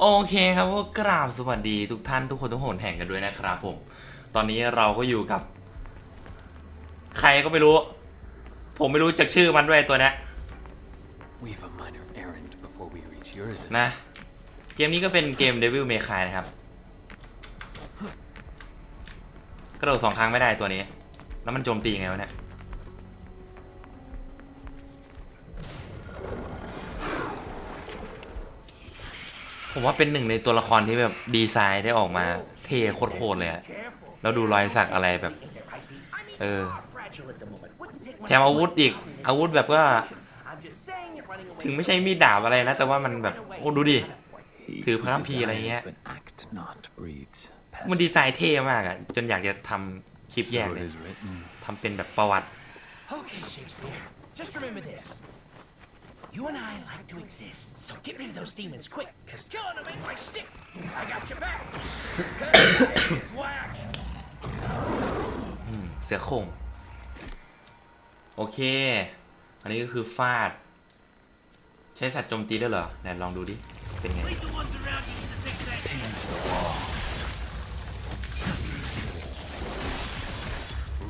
โอเคครับก็กราบสวัสดีทุกท่านทุกคนทุกคนแห่งกันด้วยนะครับผม ตอนนี้เราก็อยู่กับ ใครก็ไม่รู้ ผมไม่รู้จักชื่อมันด้วยตัวเนี้ย We've a minor errand before we reach yours. นะ เกมนี้ก็เป็นเกม Devil May Cry นะครับ กระโดดสองครั้งไม่ได้ตัวนี้ แล้วมันโจมตียังไงวะเนี่ย ผมว่าเป็นหนึ่งในตัวละครที่แบบดีไซน์ได้ออกมาเท่โคตรๆเลยอะแล้วดูรอยสักอะไรแบบ เออ แถมอาวุธอีก อาวุธแบบว่า ถึงไม่ใช่มีดดาบอะไรนะ แต่ว่ามันแบบ โอ้ดูดิ ถือพระคัมภีร์อะไรเงี้ย มันดีไซน์เท่มากอะจนอยากจะทำคลิปแยกเลยทำเป็นแบบประวัติ You and I like to exist, so get rid of those demons quick, because killing them ain't my stick. I got your back. It's whack. เสือโคร่งโอเค อันนี้ก็คือฟาด ใช้สัตว์โจมตีได้เหรอ ไหนลองดูดิ เป็นไง The ones around you to fix that. Pin him to the wall.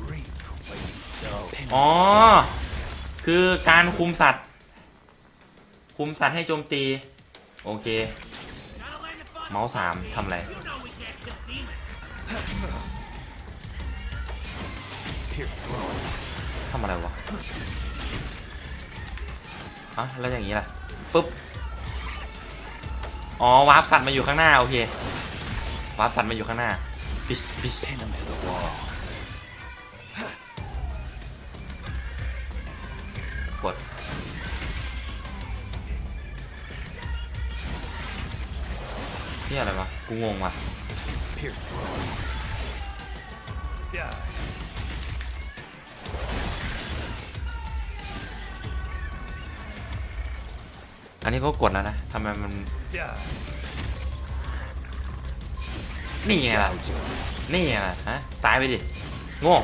Reap what you sow. Pin อ๋อ คือการคุมสัตว์ คุมสัตว์ให้โจมตี โอเค เมาส์สามทำอะไร ทำอะไรวะอะแล้วอย่างนี้ล่ะปุ๊บ อ๋อ วาร์ปสัตว์มาอยู่ข้างหน้า โอเค วาร์ปสัตว์มาอยู่ข้างหน้าปิชปิช นี่อะไรวะ กูงงว่ะอันนี้ก็กดแล้วนะทำไมมัน นี่ไงล่ะ นี่ไงล่ะฮะตายไปดิโง่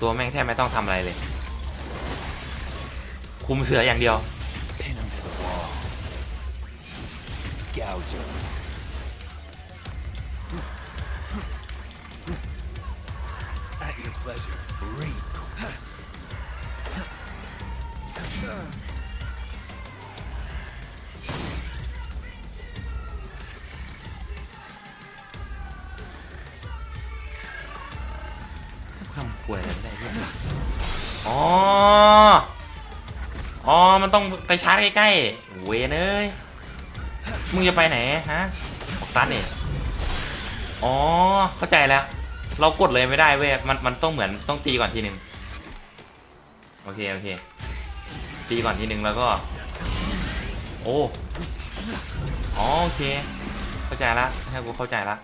ตัวแม่งแทบไม่ต้องทำอะไรเลย คุมเสืออย่างเดียว ไปชาร์จใกล้ๆ เวนเอ้ย มึงจะไปไหนฮะออกซันนี่อ๋อ เข้าใจแล้ว เรากดเลยไม่ได้เว้ย มันมันต้องเหมือนต้องตีก่อนทีหนึ่งโอเค โอเค ตีก่อนทีหนึ่งแล้วก็ โอ้อ๋อโอเค เข้าใจละให้กูเข้าใจละ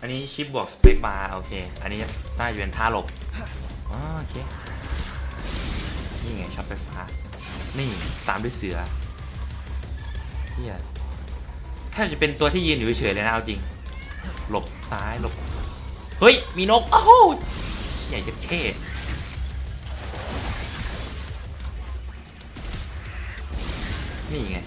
อันนี้ชิปบวกสเปคบาร์โอเค อันนี้น่าจะเป็นท่าหลบอ๋อโอเค นี่ไงช็อตไฟฟ้า นี่ตามด้วยเสือเฮียแทบจะเป็นตัวที่ยืนอยู่เฉยเลยนะเอาจริง หลบซ้ายหลบ เฮ้ย มีนก โอ้โหใหญ่จะเท่นี่ไง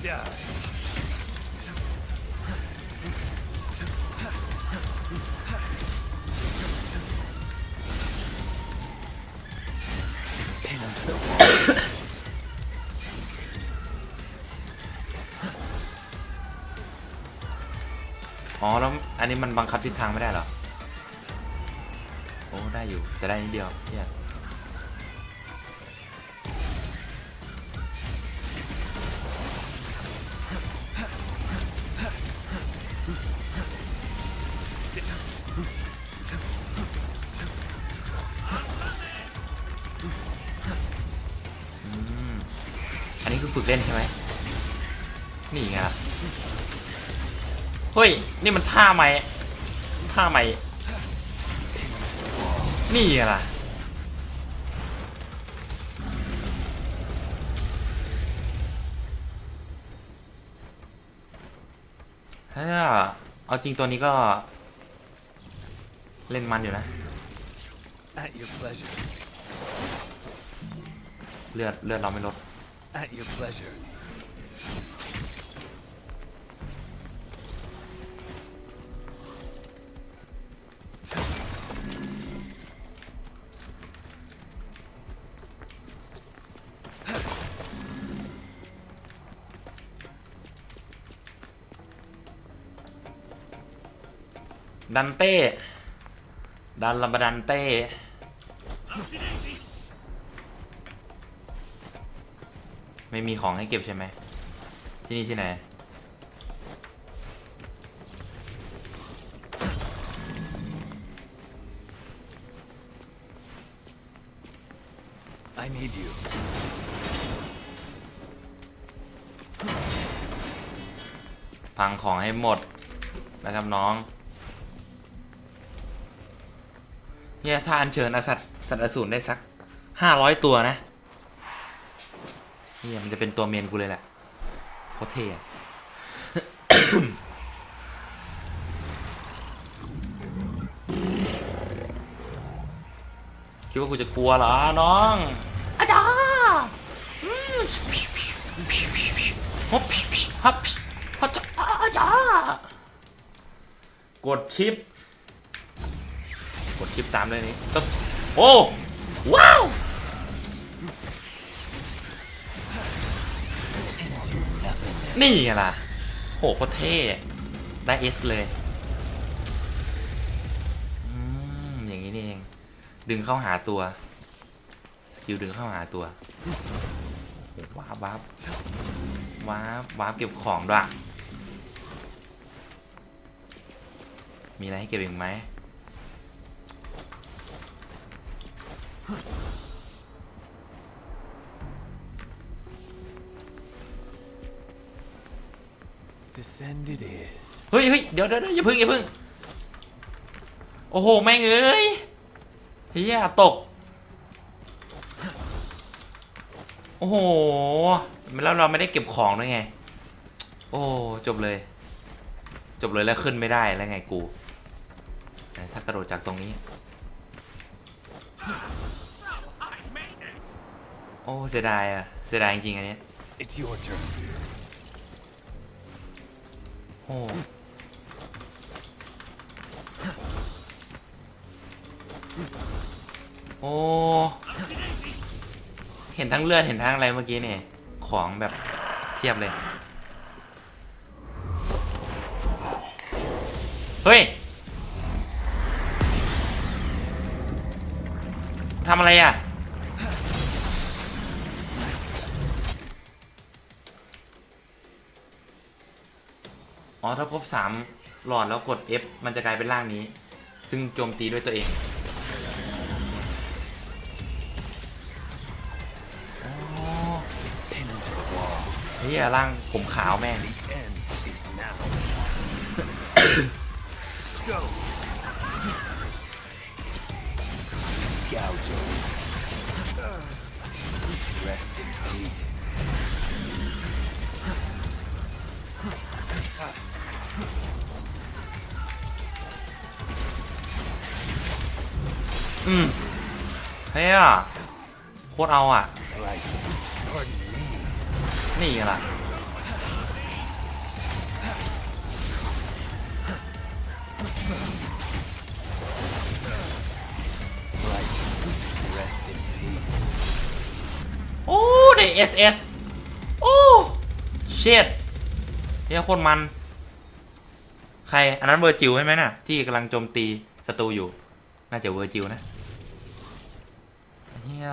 อ๋อแล้วอันนี้มันบังคับทิศทางไม่ได้เหรอ โอ้ ได้อยู่ แต่ได้นิดเดียวเฮียอันนี้คือฝึกเล่นใช่ไหม นี่ไงล่ะ เฮ้ย นี่มันท่าไหมท่าไหมนี่ไงล่ะถ้าเอาจริงตัวนี้ก็ เล่นมันอยู่นะ At your pleasure. เลือดเลือดเราไม่ลด At your pleasure. ดันเต้ ดันลำบดันเต้ ไม่มีของให้เก็บใช่ไหม ที่นี่ที่ไหน I need you. พังของให้หมดนะครับน้อง เฮียถ้าอัญเชิญอสัตว์สัตว์อสูรได้สักห้าร้อยตัวนะเฮียมันจะเป็นตัวเมนกูเลยแหละโคตรเท่อะคิดว่ากูจะกลัวเหรอน้องอาจารย์อืมฮับฮับฮับอาจารย์กดชิป กดชิปตามเลยนี่ตึ๊บโอ้ว้าวนี่ไงล่ะโหโคตรเท่ได้เอสเลยอย่างนี้นี่เอง ดึงเข้าหาตัว สกิลดึงเข้าหาตัวโอ้โหว้าบว้าบว้าบว้าบเก็บของด้วยมีอะไรให้เก็บอีกไหม Descend it is. เฮ้ยเฮ้ยเดี๋ยวเดี๋ยวเดี๋ยวอย่าพึ่งอย่าพึ่ง โอ้โห แม่งเอ้ยเฮียตก โอ้โห แล้วเราไม่ได้เก็บของด้วยไง โอ้ จบเลย จบเลยแล้วขึ้นไม่ได้แล้วไงกู ถ้ากระโดดจากตรงนี้ โอ้เสียดายอะเสียดายจริงๆอันนี้ It's your turn. โอ้โอ้ เห็นทั้งเลือดเห็นทั้งอะไรเมื่อกี้เนี่ย ของแบบเพียบเลย เฮ้ยทำอะไรอะ อ๋อ ถ้าครบสามหลอดแล้วกด F มันจะกลายเป็นร่างนี้ ซึ่งโจมตีด้วยตัวเองอ๋อ Pin to the wall. เฮียร่างผมขาวแม่ง The อืมเฮ้ยโคตรเอาอะ นี่ล่ะโอ้ได้เอสเอสโอ้ เชิดเฮียโคตรมัน คร อันนั้นเวอร์จิวใช่ไหมน่ะ ที่กำลังโจมตีศัตรูอยู่ น่าจะเวอร์จิวนะเฮีย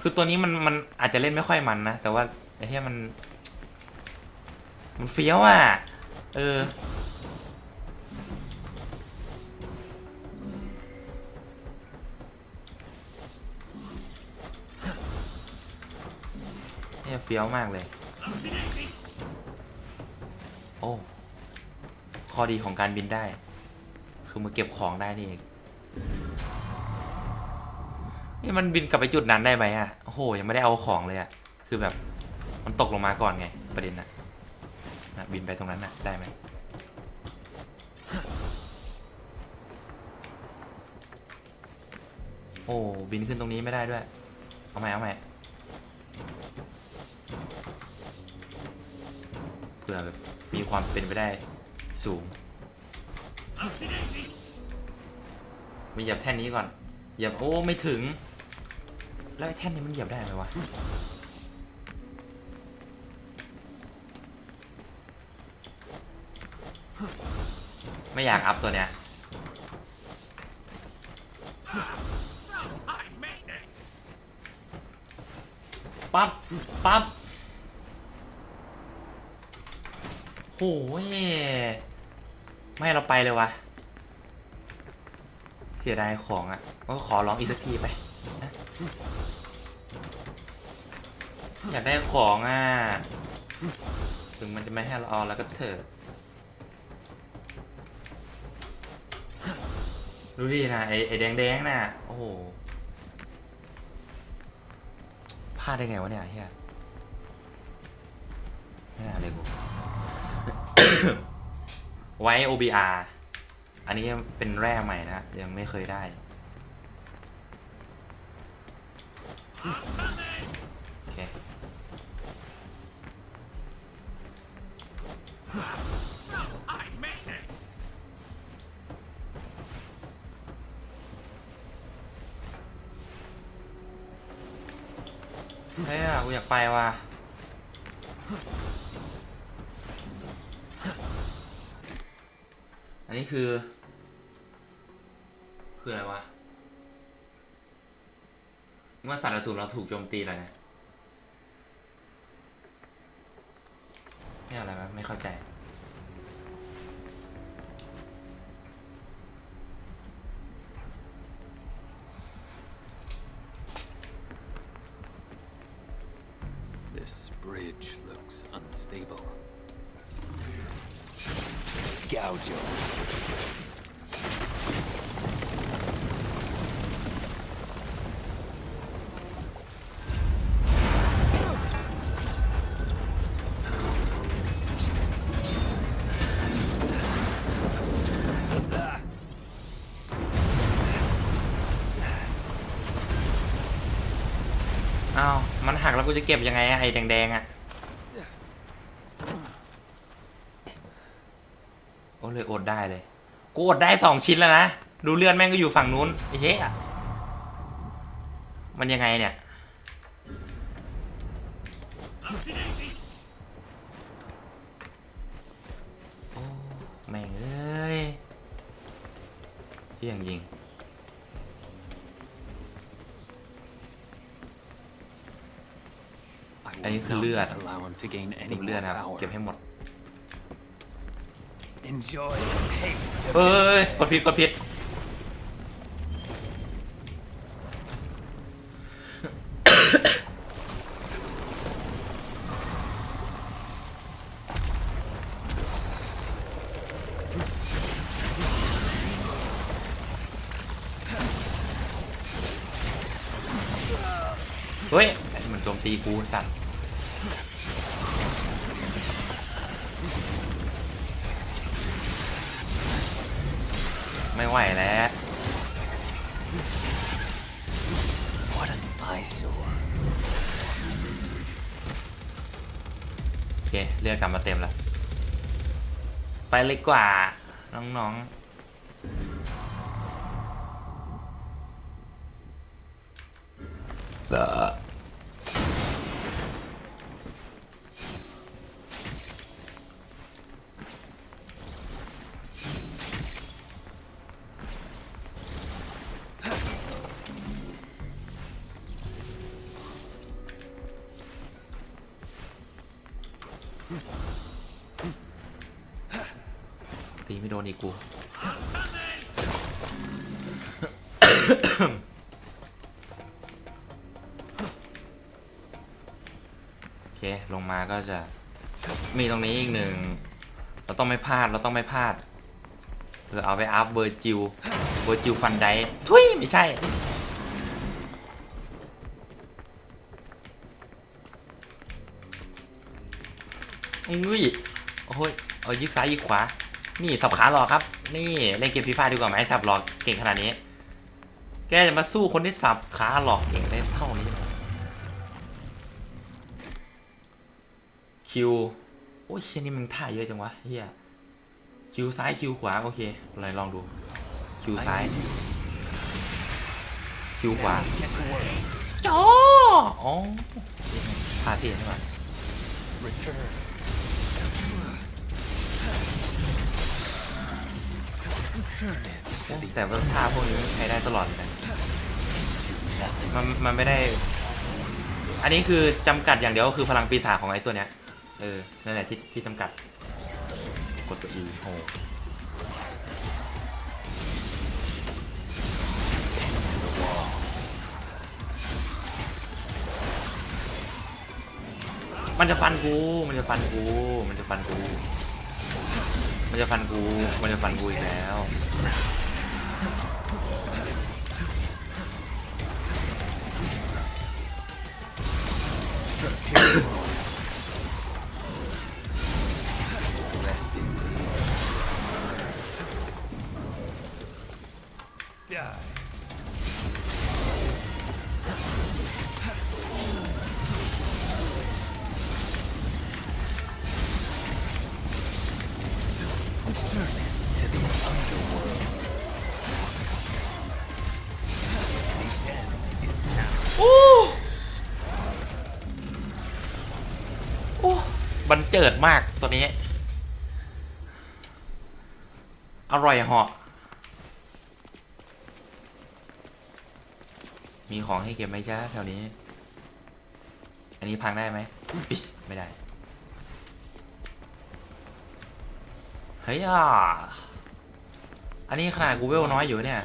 คือตัวนี้มันมันอาจจะเล่นไม่ค่อยมันนะ แต่ว่าไอ้เฮียมัน มันเฟี้ยวอะ เออ เนี่ยเฟี้ยวมากเลย โอ้ ข้อดีของการบินได้ คือมาเก็บของได้นี่เองนี่มันบินกลับไปจุดนั้นได้ไหมอะโอ้โหยังไม่ได้เอาของเลยอะคือแบบมันตกลงมาก่อนไง ประเด็นน่ะนะบินไปตรงนั้นน่ะได้ไหมโอ้บินขึ้นตรงนี้ไม่ได้ด้วย เอาใหม่เอาใหม่เพื่อแบบมีความเป็นไปได้ สูงมาเหยียบแท่นนี้ก่อน เหยียบโอ้ไม่ถึง แล้วไอ้แท่นนี้มันเหยียบได้ไหมวะ ไม่อยากอัพตัวเนี้ย ปั๊บ ปั๊บ โหยไม่เราไปเลยวะเสียดายของอะ่ะก็ขอร้องอีกสักทีไปอยากได้ของอะ ถึงมันจะไม่ให้เราเอาแล้วก็เถอะดูดินะไอไอแดงแดงๆน่ะ โอ้โหพลาดได้ไงวะเนี่ยเฮียไม่น่าเลยกู ไว้ OBR อันนี้เป็นแร่ใหม่นะยังไม่เคยได้โอเคเฮ้ยอะกูอยากไปว่ะ อันนี้คือ คืออะไรวะ เมื่อสัตว์อสูรเราถูกโจมตีอะไรนะนี่อะไรวะไม่เข้าใจ แล้วกูจะเก็บยังไงอะไอ้แดงๆอะโอ้เลยอดได้เลย กูอดได้สองชิ้นแล้วนะ ดูเลือดแม่งก็อยู่ฝั่งนู้นไอ้เหี้ยมันยังไงเนี่ย โอ้ แม่งเอ้ยเที่ยงยิง I will อันนี้คือ not เลือด allow him to gain เก็ any บเลือด more นะครับ power. เก็บให้หมด Enjoy the taste of เอ้ย despair. กดผิด กดผิด เฮ้ยไอ้มันโจมตีกูสัตว์ เคเลือดกลับมาเต็มแล้ว ไปเลยกว่า น้องๆ ต้องไม่พลาด เราต้องไม่พลาดเพื่อเอาไปอัพเบอร์จิว เบอร์จิวฟันไดทุยไม่ใช่ อุ้ย โอ้ย เอายึกซ้ายยึกขวา นี่สับขาหลอกครับ นี่เล่นเกมฟีฟ่าดีกว่าไหมสับหลอกเก่งขนาดนี้ แกจะมาสู้คนที่สับขาหลอกเก่งได้เท่านี้ คิว โอ้ยเชี่ยนี่มึงท่าเยอะจังวะเฮีย คิวซ้ายคิวขวาโอเคอะไรลองดู คิวซ้าย คิวขวาจออ๋อพาเทียนใช่ไหม Return. แต่ว่าท่าพวกนี้ใช้ได้ตลอดเลยนะมันมันไม่ได้ อันนี้คือจำกัดอย่างเดียวก็คือพลังปีศาจของไอ้ตัวเนี้ย เออ นั่นแหละที่ที่จำกัด กดตัว E โอมันจะฟันกู มันจะฟันกู มันจะฟันกู มันจะฟันกู มันจะฟันกูอีกแล้ว บันเจิดมากตัวนี้ อร่อยเหาะมีของให้เก็บไหมจ้าแถวนี้ อันนี้พังได้ไหมปิสไม่ได้ เฮ้ยอะอันนี้ขนาดกูเวลน้อยอยู่เนี่ย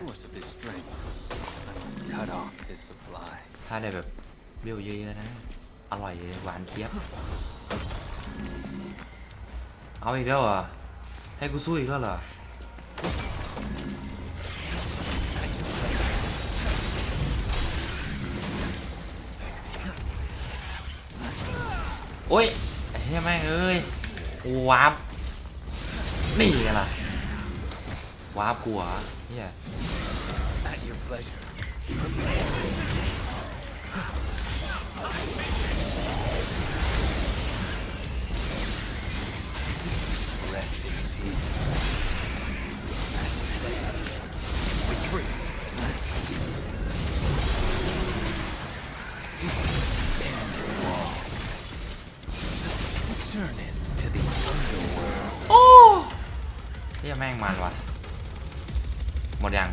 ถ้าได้แบบเปรี้ยวเยอะๆนะ อร่อยเลยหวานเจี๊ยบ เอาอีกแล้วเหรอให้กูสู้อีกแล้วเหรอโอ้ยเฮ้ยแม่งเอ้ยกูวาร์ปนี่ไงล่ะวาร์ปกูเหรอเฮีย โอ้เฮียแม่งมันว่ะ หมดยัง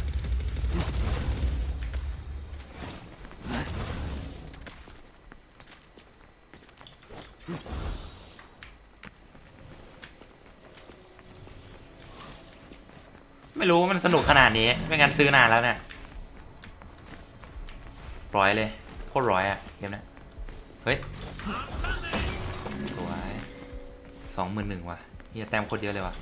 ไม่รู้ว่ามันสนุกขนาดนี้ ไม่งั้นซื้อนานแล้วเนี่ยร้อยเลยโคตรร้อยอะเกมนี้เฮ้ยสวยสองหมื่นหนึ่งว่ะเฮียแต้มโคตรเยอะเลยว่ะ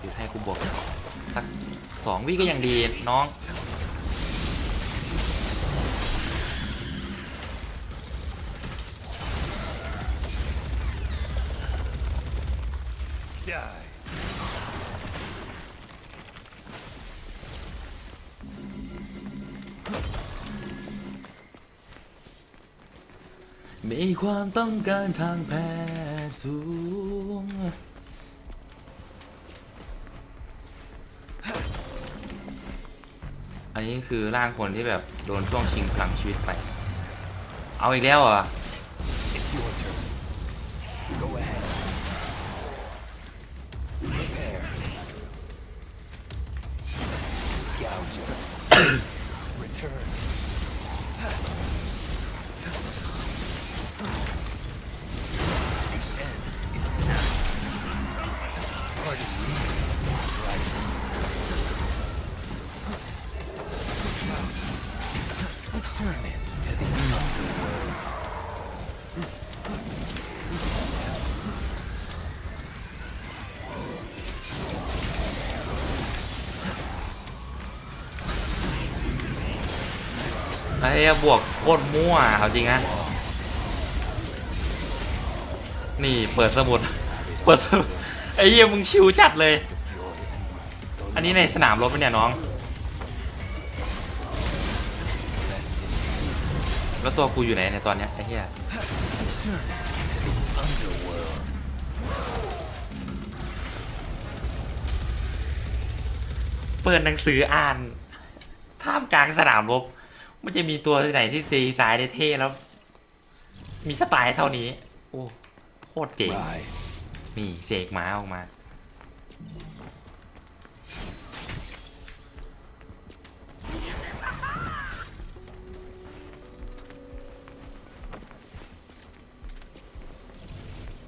อยู่ให้กูบวกสักสองวิก็ยังดีน้อง Die. มีความต้องการทางแพทย์สูง อันนี้คือร่างคนที่แบบโดนช่วงชิงพลังชีวิตไป เอาอีกแล้วอะ ไอ้บวกโคตรมั่วเอาจริงนะนี่เปิดสมุดเปิดสมุดไอ้เหี้ยมึงชิวจัดเลย อันนี้ในสนามรบปะเนี่ยน้อง แล้วตัวกูอยู่ไหนในตอนเนี้ยไอ้เหี้ยเปิดหนังสืออ่านท่ามกลางสนามรบ มันจะมีตัวที่ไหนที่ตีซ้ายได้เท่แล้ว มีสไตล์เท่านี้ โอ้โคตรเจ๋ง Rise. นี่เสกม้าออกมา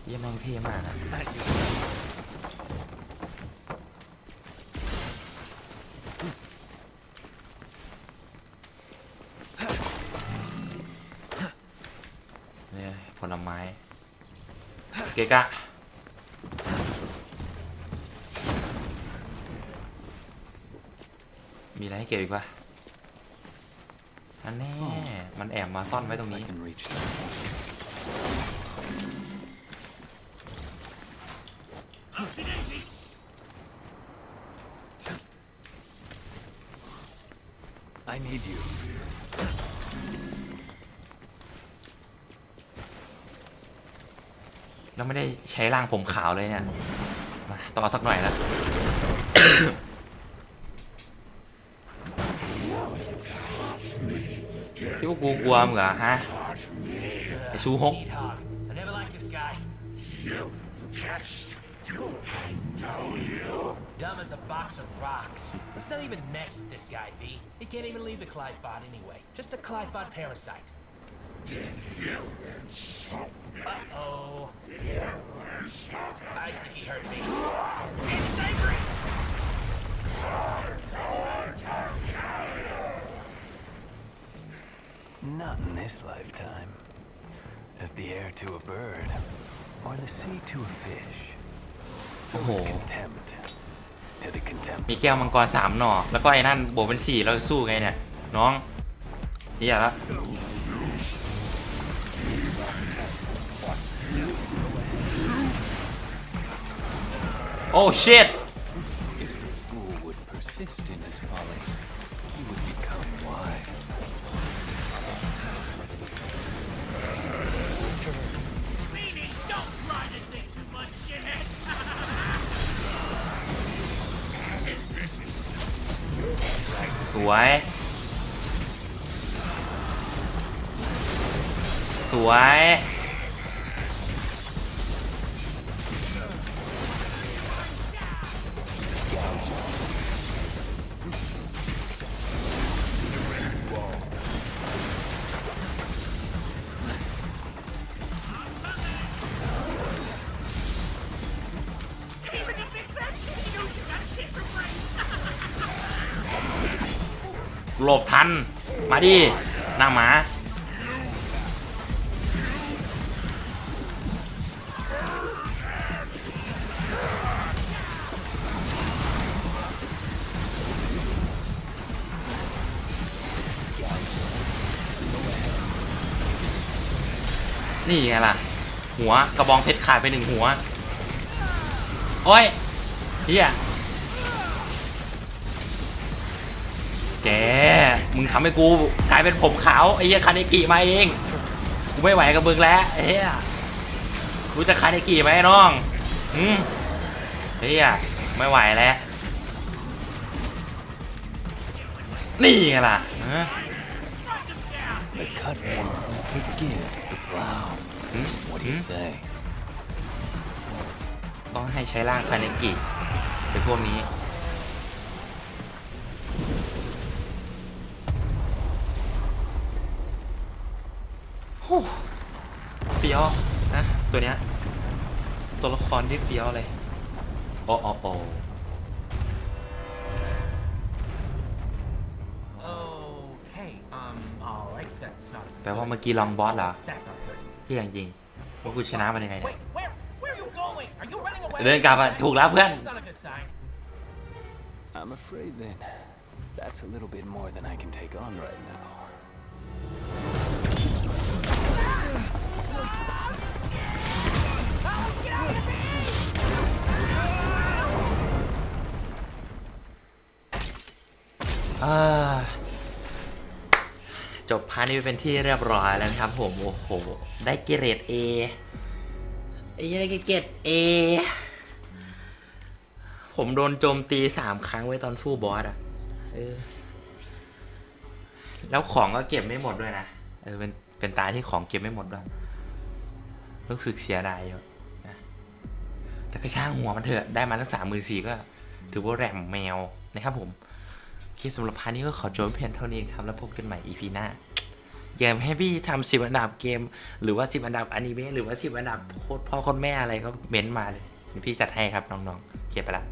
เยี่ยมแม่งเท่มากนะ ผลไม้ เกะกะมีอะไรให้เก็บอีกปะอันแน่มันแอบมาซ่อนไว้ตรงนี้ I need you. แล้วไม่ได้ใช้ร่างผมขาวเลยเนี่ยมาต่อสักหน่อยแล้วที่พวกกูกลัวมึงเหรอฮะไอชูฮก Need hog. I never liked this guy. Dumb as a box of rocks. Let's not even mess with this guy, V. He can't even leave the Clyphod anyway. Just a Clyphod parasite. Uh-oh. I think he hurt me. And he's angry! Not in this lifetime. As the air to a bird, or the sea to a fish. So is Oh. contempt to the contempt. มีแก้วมังกรสามหน่อ แล้วก็ไอ้นั่นบวกเป็นสี่เราจะสู้ไงเนี่ย น้องเฮียละโ อ้ชิต If the fool would persist in his folly, he would become wise. Meaning, don't try to think too much, shithead! สวย สวย ดิหน้าหมานี่ไงล่ะ หัวกระบองเพชรขาดไปหนึ่งหัว โอ้ยเฮียแก มึงทำให้กูกลายเป็นผมขาวไอ้เหี้ยคาเนกิมาเองกูไม่ไหวกับมึงแล้วไอ้เหี้ยรู้จักคาเนกิไหมน้องอืมเฮียไม่ไหวแล้วนี่ไงล่ะฮะ The cutworm forgives the plow. หืม What do หื you ม say? ต้องให้ใช้ร่างคาเนกิเป็นพวกนี้ เฟี้ยวนะตัวเนี้ยตัวละครที่เฟี้ยวเลยโอ้โอ้โอ้ Okay, um, alright, that's not แปลว่าเมื่อกี้ลองบอสเหรอ That's not good. ที่จริงๆว่ากูชนะมันยังไงเนี่ย Wait, where, where are you going? Are you running away? เดินกลับอะถูกแล้วเพื่อน That's not a good sign. I'm afraid then that's a little bit more than I can take on right now. จบพาร์ทนี้ไปเป็นที่เรียบร้อยแล้วนะครับผม โอ้โห ได้เกรด A ไอ้ได้เกรด A ผมโดนโจมตีสามครั้งไว้ตอนสู้บอสอะแล้วของก็เก็บไม่หมดด้วยนะ เออ เป็น เป็นตาที่ของเก็บไม่หมดด้วย รู้สึกเสียดายอยู่นะแต่ก็ช่างหัวมันเถอะ ได้มาตั้งสามหมื่นสี่ก็ ถือว่าแรมแมวนะครับผม โอเคสำหรับพาร์ทนี้ก็ขอจบเพียงเท่านี้ครับแล้วพบกันใหม่ EP หน้าเกมให้พี่ทำสิบอันดับเกม หรือว่าสิบอันดับอนิเมะหรือว่าสิบอันดับโคตรพ่อโคตรแม่อะไรก็เม้นต์มาเลยพี่จัดให้ครับน้องๆโอเคไปละ